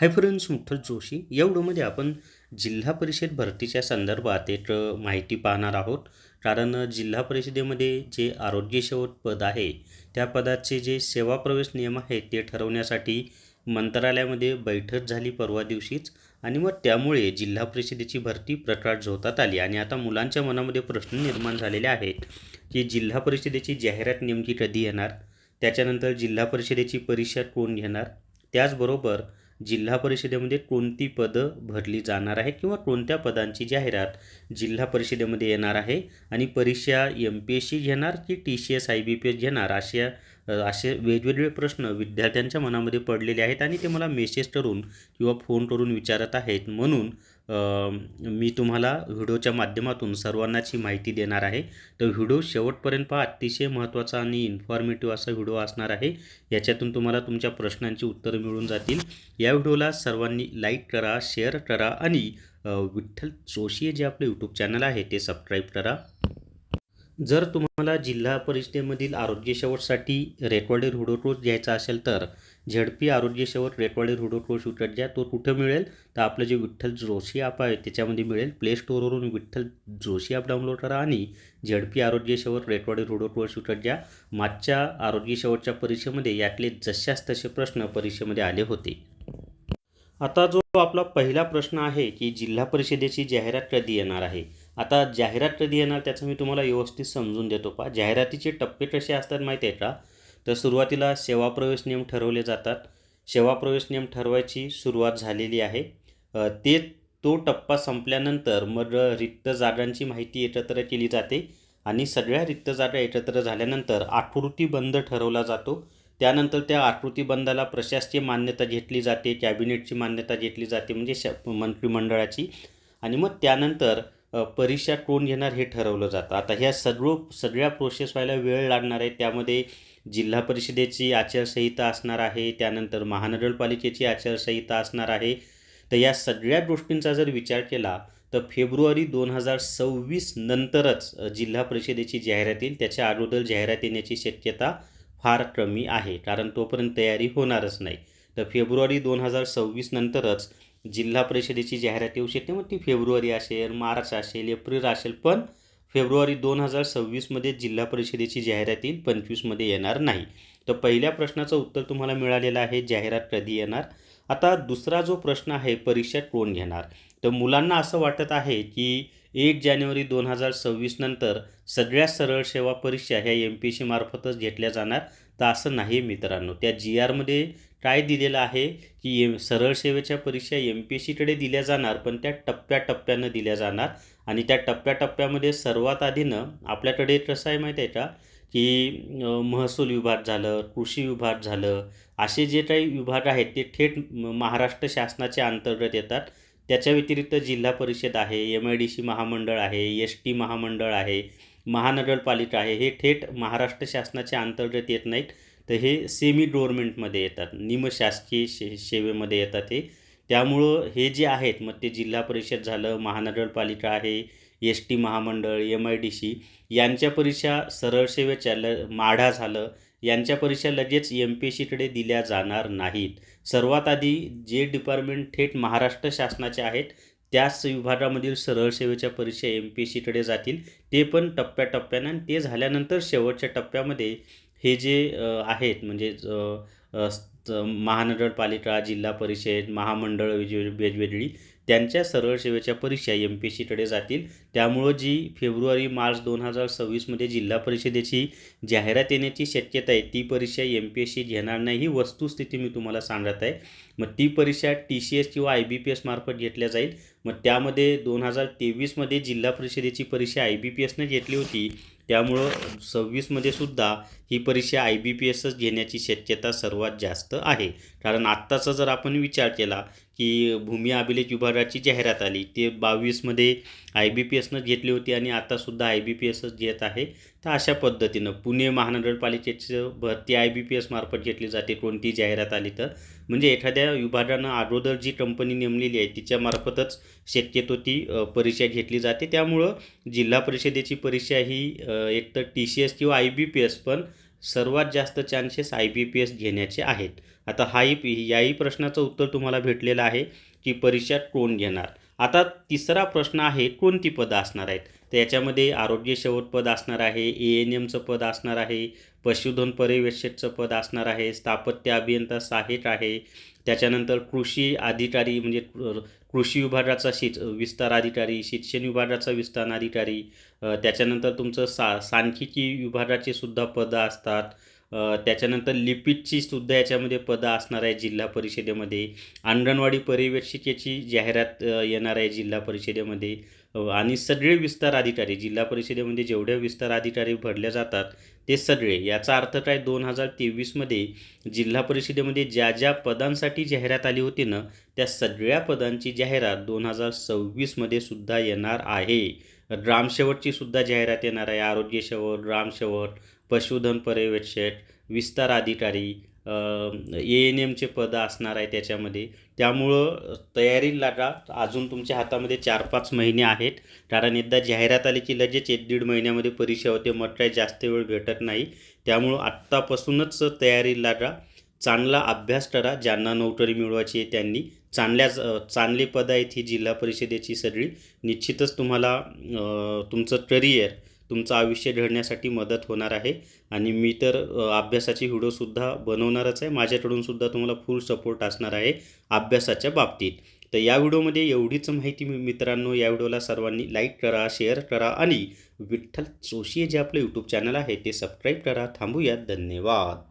Hi friends मुठ्ठल Joshi या व्हिडिओमध्ये म्हणजे आपण जिल्हा परिषद भरतीच्या संदर्भात एक माहिती पाहणार आहोत. कारण जिल्हा परिषदेमध्ये जे आरोग्यसेवक पद आहे त्या पदाचे जे सेवा प्रवेश नियम आहेत ते ठरवण्यासाठी मंत्रालयामध्ये बैठक झाली परवा दिवशीच. आणि मग त्यामुळे जिल्हा परिषदेची भरती प्रकार झोतात आली. आणि आता मुलांच्या मनामध्ये प्रश्न निर्माण झालेले आहेत की जिल्हा परिषदेची जाहिरात नेमकी कधी येणार? त्याच्यानंतर जिल्हा परिषदेची परीक्षा कोण घेणार? त्याचबरोबर जिल्हा परिषदेमध्ये कोणती पदं भरली जाणार आहे किंवा कोणत्या पदांची जाहिरात जिल्हा परिषदेमध्ये येणार आहे आणि परीक्षा एम पी एस सी घेणार की T C S I B P S घेणार? अशा असे वेगवेगळे प्रश्न विद्यार्थ्यांच्या मनामध्ये पडलेले आहेत आणि ते मला मेसेज करून किंवा फोन करून विचारत आहेत. म्हणून मी तुम्हाला व्हिडिओच्या माध्यमातून सर्वांनाच ही माहिती देणार आहे. तर व्हिडिओ शेवटपर्यंत पहा. अतिशय महत्त्वाचा आणि इन्फॉर्मेटिव्ह असा व्हिडिओ असणार आहे. याच्यातून तुम्हाला तुमच्या प्रश्नांची उत्तरं मिळून जातील. या व्हिडिओला सर्वांनी लाईक करा शेअर करा आणि विठ्ठल जोशी जे आपले यूट्यूब चॅनल आहे ते सबस्क्राईब करा. जर तुम्हाला जिल्हा परिषदेमधील आरोग्य शेवटसाठी रेकॉर्डेड व्हिडिओ कोर्स घ्यायचा असेल तर झेडपी आरोग्य शेवट रेकॉर्डेड व्हिडिओ कोर्स विकत घ्या तो कुठं मिळेल? तर आपलं जे विठ्ठल जोशी ॲप आहे त्याच्यामध्ये मिळेल. प्ले स्टोअरवरून विठ्ठल जोशी ॲप डाउनलोड करा आणि झेडपी आरोग्य सेवक रेकॉर्डेड व्हिडिओ कोर्स विकत मागच्या आरोग्य शेवटच्या परीक्षेमध्ये यातले जशाच तसे प्रश्न परीक्षेमध्ये आले होते. आता जो आपला पहिला प्रश्न आहे की जिल्हा परिषदेची जाहिरात कधी येणार आहे? आता जाहिरात कधी येणार त्याचं मी तुम्हाला व्यवस्थित समजून देतो पा जाहिरातीचे टप्पे कसे असतात माहिती आहे का? तर सुरुवातीला सेवा प्रवेश नियम ठरवले जातात. सेवा प्रवेश नियम ठरवायची सुरुवात झालेली आहे. ते तो टप्पा संपल्यानंतर मग रिक्त जागांची माहिती एकत्र केली जाते आणि सगळ्या रिक्त जागा एकत्र झाल्यानंतर आकृतीबंध ठरवला जातो. त्यानंतर त्या आकृतीबंधाला प्रशासकीय मान्यता घेतली जाते कॅबिनेटची मान्यता घेतली जाते म्हणजे श मंत्रिमंडळाची. आणि मग त्यानंतर परीक्षा कोण घेणार हे ठरवलं जातं. आता ह्या सर्व सगळ्या प्रोसेस व्हायला वेळ लागणार आहे. त्यामध्ये जिल्हा परिषदेची आचारसंहिता असणार आहे. त्यानंतर महानगरपालिकेची आचारसंहिता असणार आहे. तर या सगळ्या गोष्टींचा जर विचार केला तर फेब्रुवारी दोन हजार सव्वीस नंतरच जिल्हा परिषदेची जाहिरात येईल. त्याच्या अगोदर जाहिरात येण्याची शक्यता फार कमी आहे. कारण तोपर्यंत तयारी होणारच नाही. तर फेब्रुवारी दोन हजार सव्वीस नंतरच जिल्हा परिषदेची जाहिरात येऊ शकते. मग ती फेब्रुवारी असेल मार्च असेल एप्रिल असेल पण फेब्रुवारी दोन हजार सव्वीसमध्ये जिल्हा परिषदेची जाहिरात येईल पंचवीसमध्ये येणार नाही. तर पहिल्या प्रश्नाचं उत्तर तुम्हाला मिळालेलं आहे जाहिरात कधी येणार? आता दुसरा जो प्रश्न आहे परीक्षा कोण घेणार? तर मुलांना असं वाटत आहे की एक जानेवारी दोन हजार सव्वीसनंतर सगळ्या सरळ सेवा परीक्षा ह्या एम पी सी मार्फतच घेतल्या जाणार. तर असं नाही मित्रांनो. त्या जी आरमध्ये काय दिलेलं आहे की एम सरळ सेवेच्या परीक्षा एम पी एस सीकडे दिल्या जाणार पण त्या टप्प्याटप्प्यानं दिल्या जाणार. आणि त्या टप्प्याटप्प्यामध्ये सर्वात आधीनं आपल्याकडे कसं आहे माहीत आहे का? की महसूल विभाग झालं कृषी विभाग झालं असे जे काही विभाग आहेत ते थेट महाराष्ट्र शासनाच्या अंतर्गत येतात. त्याच्या व्यतिरिक्त जिल्हा परिषद आहे एम आय डी सी महामंडळ आहे एस टी महामंडळ आहे महानगरपालिका आहे हे थेट महाराष्ट्र शासनाच्या अंतर्गत येत नाहीत. तर हे सेमी गव्हर्मेंटमध्ये येतात निमशासकीय शे सेवेमध्ये येतात हे. त्यामुळं हे जे आहेत मग ते जिल्हा परिषद झालं महानगरपालिका आहे एस टी महामंडळ एम आय डी सी यांच्या परीक्षा सरळ सेवेच्या ल माढा झालं यांच्या परीक्षा लगेच एम पी एस सीकडे दिल्या जाणार नाहीत. सर्वात आधी जे डिपार्टमेंट थेट महाराष्ट्र शासनाचे आहेत त्याच विभागामधील सरळ सेवेच्या परीक्षा एम पी एस सीकडे जातील. ते पण टप्प्याटप्प्यानं आणि ते झाल्यानंतर शेवटच्या टप्प्यामध्ये हे जे आहेत म्हणजे महानगरपालिका जिल्हा परिषद महामंडळ वेगवेगळी त्यांच्या सरळ सेवेच्या परीक्षा एम पी एस सीकडे जातील. त्यामुळं जी फेब्रुवारी मार्च दोन हजार सव्वीसमध्ये जिल्हा परिषदेची जाहिरात येण्याची शक्यता आहे ती परीक्षा एम पी एस सी घेणार नाही ही वस्तुस्थिती मी तुम्हाला सांगत आहे. मग ती परीक्षा टी सी एस किंवा आय बी पी एस मार्फत घेतल्या जाईल. मग त्यामध्ये दोन हजार तेवीसमध्ये जिल्हा परिषदेची परीक्षा आय बी पी एसनं घेतली होती. त्यामुळं सव्वीसमध्ये सुद्धा ही परीक्षा आय बी पी एसच घेण्याची शक्यता सर्वात जास्त आहे. कारण आत्ताचा जर आपण विचार केला की भूमी अभिलेख विभागाची जाहिरात आली. ते बावीसमध्ये आय बी पी एसनं घेतली होती आणि आतासुद्धा आय बी पी एसच घेत आहे. तर अशा पद्धतीनं पुणे महानगरपालिकेचं भरती आय बी पी एस मार्फत घेतली जाते. कोणती जाहिरात आली तर. म्हणजे एखाद्या विभागानं अगोदर जी कंपनी नेमलेली आहे तिच्यामार्फतच शक्यतो ती परीक्षा घेतली जाते. त्यामुळं जिल्हा परिषदेची परीक्षा ही एकतर टी सी एस किंवा आय बी पी एस पण सर्वात जास्त chances I B P S घेण्याचे आहेत. आता हाही याही प्रश्नाचं उत्तर तुम्हाला भेटलेलं आहे की परीक्षा कोण घेणार? आता तिसरा प्रश्न आहे कोणती पदं असणार आहेत? तर याच्यामध्ये आरोग्य शेवट पद असणार आहे ए एन एमचं पद असणार आहे पशुधन पर्यवेक्षकचं पद असणार आहे स्थापत्य अभियंता सहाय्यक आहे त्याच्यानंतर कृषी अधिकारी म्हणजे कृषी विभागाचा शि विस्तार अधिकारी शिक्षण विभागाचा विस्तार अधिकारी त्याच्यानंतर तुमचं सा सांख्यिकी विभागाचे सुद्धा पदं असतात. त्याच्यानंतर लिपिकची सुद्धा याच्यामध्ये पदं असणार आहे जिल्हा परिषदेमध्ये. अंगणवाडी पर्यवेक्षिकेची जाहिरात येणार आहे जिल्हा परिषदेमध्ये. आणि सगळे विस्तार अधिकारी जिल्हा परिषदेमध्ये जेवढे विस्तार अधिकारी भरले जातात ते सगळे याचा अर्थ काय? दोन हजार तेवीसमध्ये जिल्हा परिषदेमध्ये ज्या ज्या पदांसाठी जाहिरात आली होती ना त्या सगळ्या पदांची जाहिरात दोन हजार सव्वीसमध्ये सुद्धा येणार आहे. ग्रामसेवटची सुद्धा जाहिरात येणार आहे. आरोग्यसेवट ग्रामसेवक पशुधन पर्यवेक्षक विस्तार अधिकारी ए एन एमचे पदं असणार आहे त्याच्यामध्ये. त्यामुळं तयारी लागा. अजून तुमच्या हातामध्ये चार पाच महिने आहेत. कारण एकदा जाहिरात आली की लगेच एक दीड महिन्यामध्ये परीक्षा होते. मग काय जास्त वेळ भेटत नाही. त्यामुळं आत्तापासूनच तयारी लागा. चांगला अभ्यास करा. ज्यांना नोकरी मिळवायची आहे त्यांनी. चांगल्या चांगली पदं आहेत ही जिल्हा परिषदेची सगळी. निश्चितच तुम्हाला तुमचं करिअर तुमचं आयुष्य घडण्यासाठी मदत होणार आहे. आणि मी तर अभ्यासाची व्हिडिओसुद्धा बनवणारच आहे. माझ्याकडूनसुद्धा तुम्हाला फुल सपोर्ट असणार आहे अभ्यासाच्या बाबतीत. तर या व्हिडिओमध्ये एवढीच माहिती मी मित्रांनो या व्हिडिओला सर्वांनी लाईक करा शेअर करा आणि विठ्ठल जोशी जे आपलं यूट्यूब चॅनल आहे ते सबस्क्राईब करा. थांबूयात. धन्यवाद.